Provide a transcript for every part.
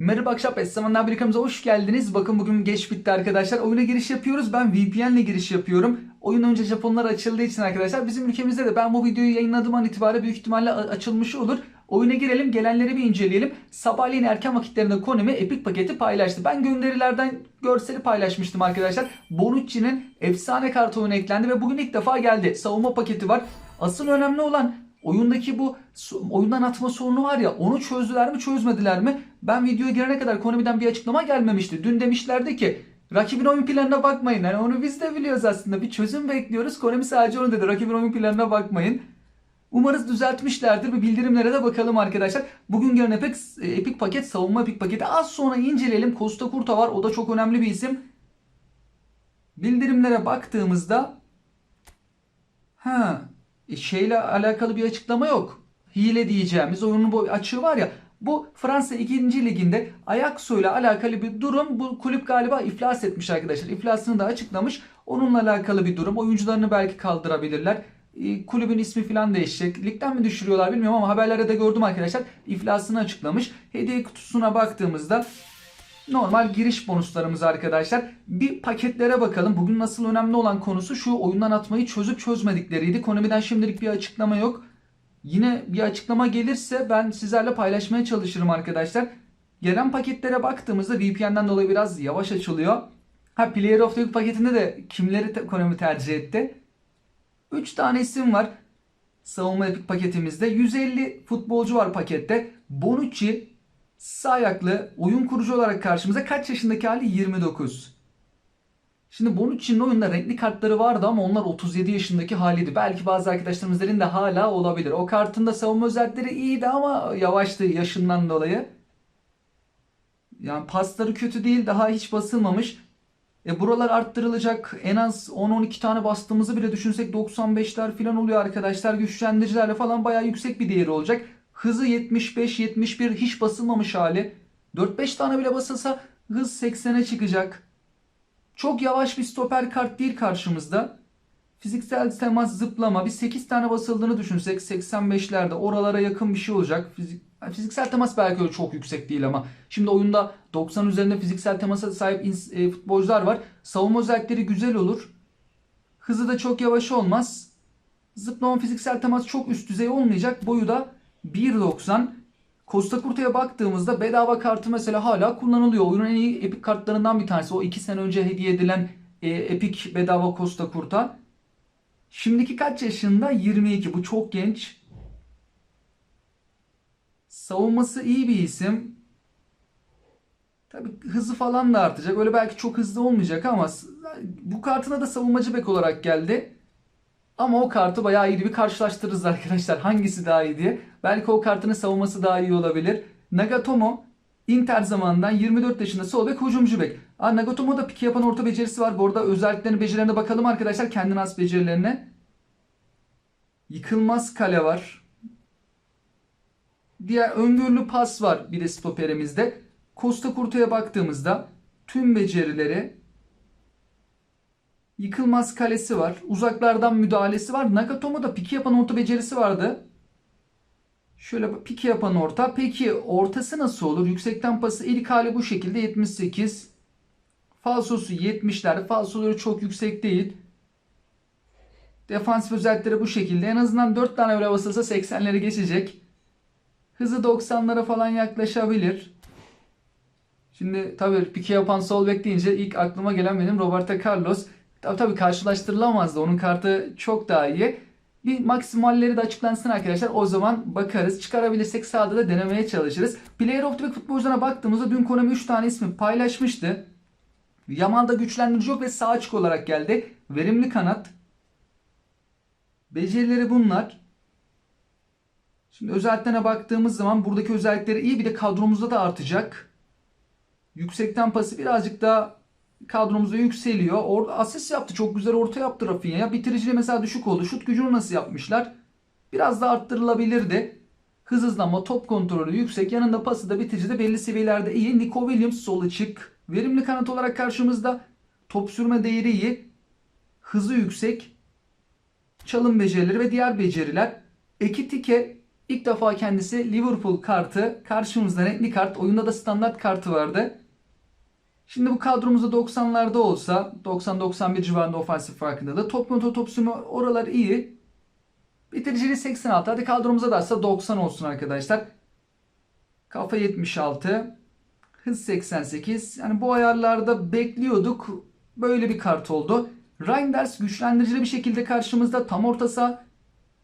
Merhaba akşam Essemanlar Birlikamıza hoş geldiniz. Bakın bugün geç bitti arkadaşlar. Oyuna giriş yapıyoruz. Ben VPN ile giriş yapıyorum. Oyun önce Japonlar açıldığı için arkadaşlar. Bizim ülkemizde de ben bu videoyu yayınladığım an itibariyle büyük ihtimalle açılmış olur. Oyuna girelim, gelenleri bir inceleyelim. Sabahleyin erken vakitlerinde Konami Epic paketi paylaştı. Ben gönderilerden görseli paylaşmıştım arkadaşlar. Bonucci'nin efsane kartı oyuna eklendi ve bugün ilk defa geldi. Savunma paketi var. Asıl önemli olan oyundaki bu oyundan atma sorunu var ya onu çözdüler mi çözmediler mi? Ben videoya girene kadar Konami'den bir açıklama gelmemişti. Dün demişlerdi ki rakibin oyun planına bakmayın. Yani onu biz de biliyoruz aslında. Bir çözüm bekliyoruz. Konami sadece onu dedi. Rakibin oyun planına bakmayın. Umarız düzeltmişlerdir. Bir bildirimlere de bakalım arkadaşlar. Bugün gelen Epic, Epic paket savunma Epic paketi. Az sonra inceleyelim. Costa Curta var. O da çok önemli bir isim. Bildirimlere baktığımızda ha e, şeyle alakalı bir açıklama yok. Hile diyeceğimiz oyunun bu açığı var ya. Bu Fransa 2. liginde Ajaxo ile alakalı bir durum. Bu kulüp galiba iflas etmiş arkadaşlar. İflasını da açıklamış. Onunla alakalı bir durum. Oyuncularını belki kaldırabilirler. E, Kulübün ismi falan değişecek. Ligden mi düşürüyorlar bilmiyorum ama haberlerde de gördüm arkadaşlar. İflasını açıklamış. Hediye kutusuna baktığımızda normal giriş bonuslarımız arkadaşlar. Bir paketlere bakalım. Bugün nasıl önemli olan konusu şu oyundan atmayı çözüp çözmedikleriydi. Konami'den şimdilik bir açıklama yok. Yine bir açıklama gelirse ben sizlerle paylaşmaya çalışırım arkadaşlar. Gelen paketlere baktığımızda VPN'den dolayı biraz yavaş açılıyor. Ha Player of the Week paketinde de kimleri te- Konami tercih etti? 3 tane isim var. Savunma Epic paketimizde. 150 futbolcu var pakette. Bonucci sağ ayaklı oyun kurucu olarak karşımıza kaç yaşındaki hali 29. Şimdi Bonucci'nin oyunda renkli kartları vardı ama onlar 37 yaşındaki haliydi. Belki bazı arkadaşlarımızın elinde hala olabilir. O kartın da savunma özellikleri iyiydi ama yavaştı yaşından dolayı. Yani pasları kötü değil daha hiç basılmamış. E buralar arttırılacak. En az 10-12 tane bastığımızı bile düşünsek 95'ler falan oluyor arkadaşlar. Güçlendiricilerle falan bayağı yüksek bir değeri olacak. Hızı 75-71 hiç basılmamış hali. 4-5 tane bile basılsa hız 80'e çıkacak. Çok yavaş bir stoper kart değil karşımızda. Fiziksel temas zıplama bir 8 tane basıldığını düşünsek 85'lerde oralara yakın bir şey olacak. Fizik, fiziksel temas belki öyle çok yüksek değil ama şimdi oyunda 90 üzerinde fiziksel temasa sahip e, futbolcular var. Savunma özellikleri güzel olur. Hızı da çok yavaş olmaz. Zıplama fiziksel temas çok üst düzey olmayacak. Boyu da 1.90. Costa Curta'ya baktığımızda bedava kartı mesela hala kullanılıyor. Oyunun en iyi Epic kartlarından bir tanesi. O 2 sene önce hediye edilen e, Epic bedava Costa Curta. Şimdiki kaç yaşında? 22. Bu çok genç. Savunması iyi bir isim. Tabii hızı falan da artacak. Öyle belki çok hızlı olmayacak ama bu kartına da savunmacı bek olarak geldi. Ama o kartı bayağı iyi bir karşılaştırırız arkadaşlar. Hangisi daha iyi diye. Belki o kartının savunması daha iyi olabilir. Nagatomo Inter zamanından 24 yaşında sol bek hücumcu bek. Aa, Nagatomo'da pik yapan orta becerisi var. Bu arada özelliklerine becerilerine bakalım arkadaşlar. Kendine has becerilerine. Yıkılmaz kale var. Diğer öngörülü pas var bir de stoperimizde. Costa Curta'ya baktığımızda tüm becerileri Yıkılmaz kalesi var. Uzaklardan müdahalesi var. Nagatomo'da piki yapan orta becerisi vardı. Şöyle piki yapan orta. Peki ortası nasıl olur? Yüksekten pası ilk hali bu şekilde 78. Falsosu 70'lerde. Falsoları çok yüksek değil. Defansif özellikleri bu şekilde. En azından 4 tane öyle basılsa 80'leri geçecek. Hızı 90'lara falan yaklaşabilir. Şimdi tabii pike yapan sol bek deyince ilk aklıma gelen benim Roberto Carlos. Tabii tabii karşılaştırılamazdı. Onun kartı çok daha iyi. Bir maksimalleri de açıklansın arkadaşlar. O zaman bakarız. Çıkarabilirsek sahada da denemeye çalışırız. Player of the Week futbolcularına baktığımızda dün Konami 3 tane ismi paylaşmıştı. Yamal'da güçlendirici yok ve sağ açık olarak geldi. Verimli kanat. Becerileri bunlar. Şimdi özelliklerine baktığımız zaman buradaki özellikleri iyi bir de kadromuzda da artacak. Yüksekten pası birazcık daha kadromuzda yükseliyor. Orada asist yaptı. Çok güzel orta yaptı Rafinha. Bitiriciliği mesela düşük oldu. Şut gücünü nasıl yapmışlar? Biraz da arttırılabilirdi. Hız hızlanma, top kontrolü yüksek. Yanında pası da bitirici de belli seviyelerde iyi. Nico Williams sol açık. Verimli kanat olarak karşımızda. Top sürme değeri iyi. Hızı yüksek. Çalım becerileri ve diğer beceriler. Ekitike İlk defa kendisi Liverpool kartı karşımızda renkli kart. Oyunda da standart kartı vardı. Şimdi bu kadromuzda 90'larda olsa 90-91 civarında ofansif farkındalığı. Top kontrol top sürme oralar iyi. Bitiriciliği 86. Hadi kadromuza da 90 olsun arkadaşlar. Kafa 76. Hız 88. Yani bu ayarlarda bekliyorduk. Böyle bir kart oldu. Reinders güçlendiricili bir şekilde karşımızda tam orta saha.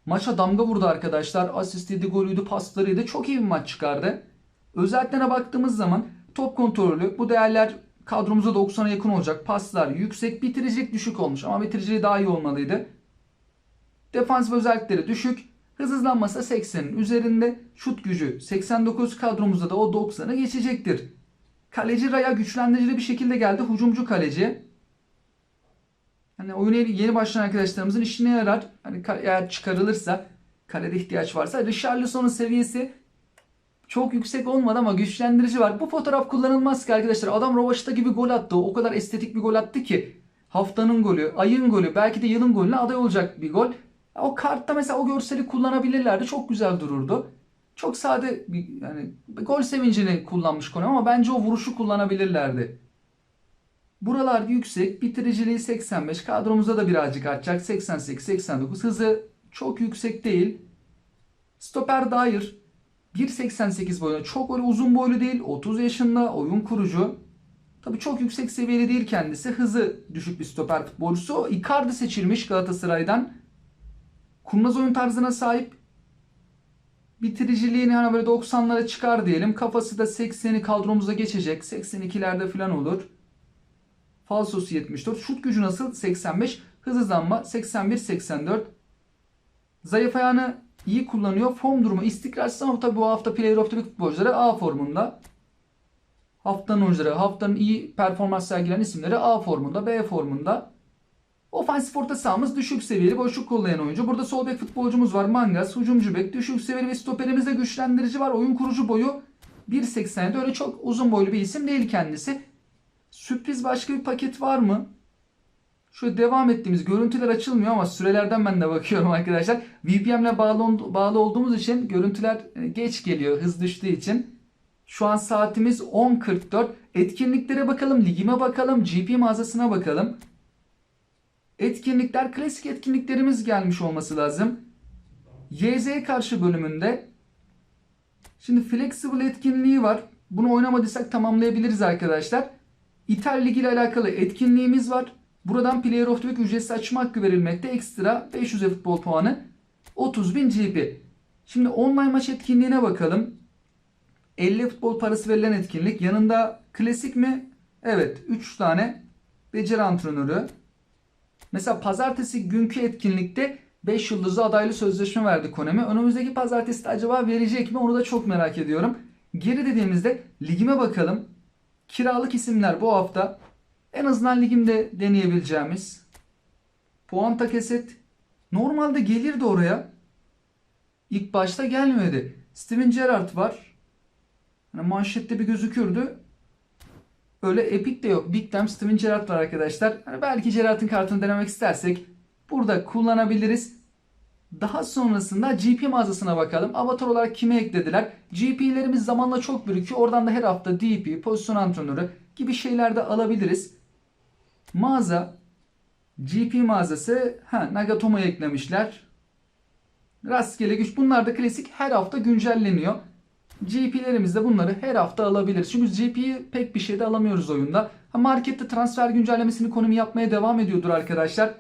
Maça damga vurdu arkadaşlar. Asistiydi, golüydü, paslarıydı. Çok iyi bir maç çıkardı. Özelliklerine baktığımız zaman top kontrolü bu değerler kadromuza 90'a yakın olacak. Paslar yüksek, bitiricilik düşük olmuş ama bitiriciliği daha iyi olmalıydı. Defansif özellikleri düşük. Hız hızlanması 80'in üzerinde. Şut gücü 89 kadromuzda da o 90'ı geçecektir. Kaleci Raya güçlendiricili bir şekilde geldi. Hucumcu kaleci. Hani oyuna yeni başlayan arkadaşlarımızın işine yarar. Hani eğer çıkarılırsa kalede ihtiyaç varsa. Richarlison'un seviyesi çok yüksek olmadı ama güçlendirici var. Bu fotoğraf kullanılmaz ki arkadaşlar. Adam Rovaşta gibi gol attı. O kadar estetik bir gol attı ki. Haftanın golü, ayın golü, belki de yılın golüne aday olacak bir gol. O kartta mesela o görseli kullanabilirlerdi. Çok güzel dururdu. Çok sade bir yani gol sevincini kullanmış konu ama bence o vuruşu kullanabilirlerdi. Buralar yüksek. Bitiriciliği 85. Kadromuzda da birazcık artacak. 88, 89. Hızı çok yüksek değil. Stoper Dyer 1.88 boyunda. Çok öyle uzun boylu değil. 30 yaşında oyun kurucu. Tabii çok yüksek seviyeli değil kendisi. Hızı düşük bir stoper futbolcusu. Icardi seçilmiş Galatasaray'dan. Kurnaz oyun tarzına sahip. Bitiriciliğini hani böyle 90'lara çıkar diyelim. Kafası da 80'i kadromuza geçecek. 82'lerde falan olur. Falsosu 74. Şut gücü nasıl? 85. Hız hızlanma 81-84. Zayıf ayağını iyi kullanıyor. Form durumu istikrarsız ama tabii bu hafta Player of the futbolcuları A formunda. Haftanın oyuncuları, haftanın iyi performans sergileyen isimleri A formunda, B formunda. Ofansif orta sahamız düşük seviyeli boşluk kollayan oyuncu. Burada sol bek futbolcumuz var. Mangas, hücumcu bek, düşük seviyeli ve stoperimizde güçlendirici var. Oyun kurucu boyu 1.87. Öyle çok uzun boylu bir isim değil kendisi. Sürpriz başka bir paket var mı? Şöyle devam ettiğimiz görüntüler açılmıyor ama sürelerden ben de bakıyorum arkadaşlar. VPN'le bağlı, bağlı olduğumuz için görüntüler e, geç geliyor hız düştüğü için. Şu an saatimiz 10.44. Etkinliklere bakalım, ligime bakalım, GP mağazasına bakalım. Etkinlikler, klasik etkinliklerimiz gelmiş olması lazım. YZ karşı bölümünde. Şimdi Flexible etkinliği var. Bunu oynamadıysak tamamlayabiliriz arkadaşlar. İtalya Ligi ile alakalı etkinliğimiz var. Buradan Player of the Week ücretsiz açma hakkı verilmekte. Ekstra 500 futbol puanı 30.000 GP. Şimdi online maç etkinliğine bakalım. 50 futbol parası verilen etkinlik. Yanında klasik mi? Evet 3 tane beceri antrenörü. Mesela pazartesi günkü etkinlikte 5 yıldızlı adaylı sözleşme verdi Konami. Önümüzdeki pazartesi de acaba verecek mi? Onu da çok merak ediyorum. Geri dediğimizde ligime bakalım. Kiralık isimler bu hafta en azından ligimde deneyebileceğimiz Puanta Keset normalde gelirdi oraya. İlk başta gelmedi. Steven Gerrard var. Hani manşette bir gözükürdü. Öyle Epic de yok. Big Time Steven Gerrard var arkadaşlar. Hani belki Gerrard'ın kartını denemek istersek burada kullanabiliriz. Daha sonrasında GP mağazasına bakalım. Avatar olarak kime eklediler? GP'lerimiz zamanla çok birikiyor. Oradan da her hafta DP, pozisyon antrenörü gibi şeyler de alabiliriz. Mağaza, GP mağazası, ha, Nagatomo'yu eklemişler. Rastgele güç. Bunlar da klasik her hafta güncelleniyor. GP'lerimiz de bunları her hafta alabiliriz. Çünkü GP'yi pek bir şeyde alamıyoruz oyunda. Ha, markette transfer güncellemesini Konami yapmaya devam ediyordur arkadaşlar.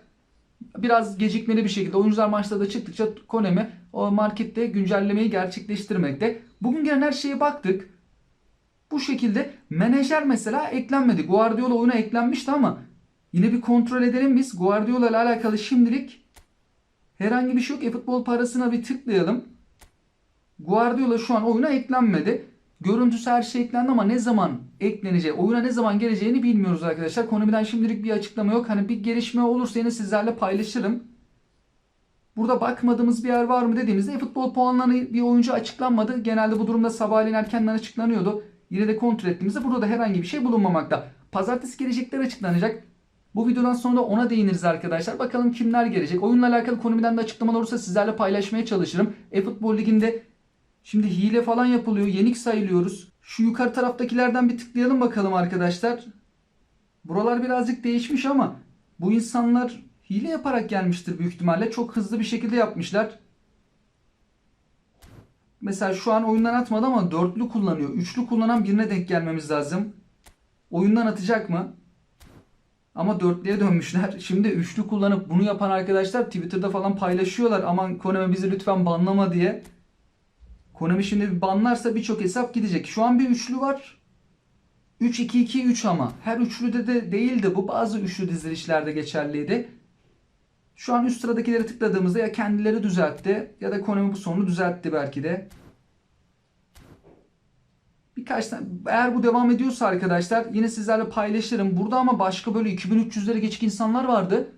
Biraz gecikmeli bir şekilde oyuncular maçlarda çıktıkça Konami o markette güncellemeyi gerçekleştirmekte. Bugün gelen her şeye baktık. Bu şekilde menajer mesela eklenmedi. Guardiola oyuna eklenmişti ama yine bir kontrol edelim biz. Guardiola ile alakalı şimdilik herhangi bir şey yok. E-futbol parasına bir tıklayalım. Guardiola şu an oyuna eklenmedi. Görüntüsü her şey eklendi ama ne zaman ekleneceği, oyuna ne zaman geleceğini bilmiyoruz arkadaşlar. Konami'den şimdilik bir açıklama yok. Hani bir gelişme olursa yine sizlerle paylaşırım. Burada bakmadığımız bir yer var mı dediğimizde e, futbol puanları bir oyuncu açıklanmadı. Genelde bu durumda sabahleyin erkenden açıklanıyordu. Yine de kontrol ettiğimizde burada da herhangi bir şey bulunmamakta. Pazartesi gelecekler açıklanacak. Bu videodan sonra da ona değiniriz arkadaşlar. Bakalım kimler gelecek. Oyunla alakalı Konami'den de açıklamalar olursa sizlerle paylaşmaya çalışırım. E-Futbol Ligi'nde Şimdi hile falan yapılıyor. Yenik sayılıyoruz. Şu yukarı taraftakilerden bir tıklayalım bakalım arkadaşlar. Buralar birazcık değişmiş ama bu insanlar hile yaparak gelmiştir büyük ihtimalle. Çok hızlı bir şekilde yapmışlar. Mesela şu an oyundan atmadı ama dörtlü kullanıyor. Üçlü kullanan birine denk gelmemiz lazım. Oyundan atacak mı? Ama dörtlüye dönmüşler. Şimdi üçlü kullanıp bunu yapan arkadaşlar Twitter'da falan paylaşıyorlar. Aman Konami bizi lütfen banlama diye. Konami şimdi bir banlarsa birçok hesap gidecek. Şu an bir üçlü var. 3-2-2-3 ama. Her üçlüde de değildi bu. Bazı üçlü dizilişlerde geçerliydi. Şu an üst sıradakileri tıkladığımızda ya kendileri düzeltti ya da Konami bu sorunu düzeltti belki de. Birkaç tane eğer bu devam ediyorsa arkadaşlar yine sizlerle paylaşırım. Burada ama başka böyle 2300'lere geçik insanlar vardı.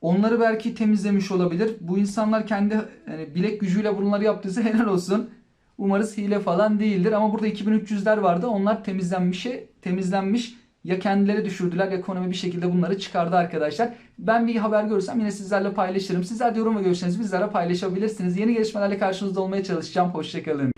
Onları belki temizlemiş olabilir. Bu insanlar kendi yani bilek gücüyle bunları yaptıysa helal olsun. Umarız hile falan değildir ama burada 2300'ler vardı. Onlar temizlenmiş, temizlenmiş. Ya kendileri düşürdüler ya Konami bir şekilde bunları çıkardı arkadaşlar. Ben bir haber görürsem yine sizlerle paylaşırım. Sizler de yorum ve görüşlerinizi bizlerle paylaşabilirsiniz. Yeni gelişmelerle karşınızda olmaya çalışacağım. Hoşçakalın.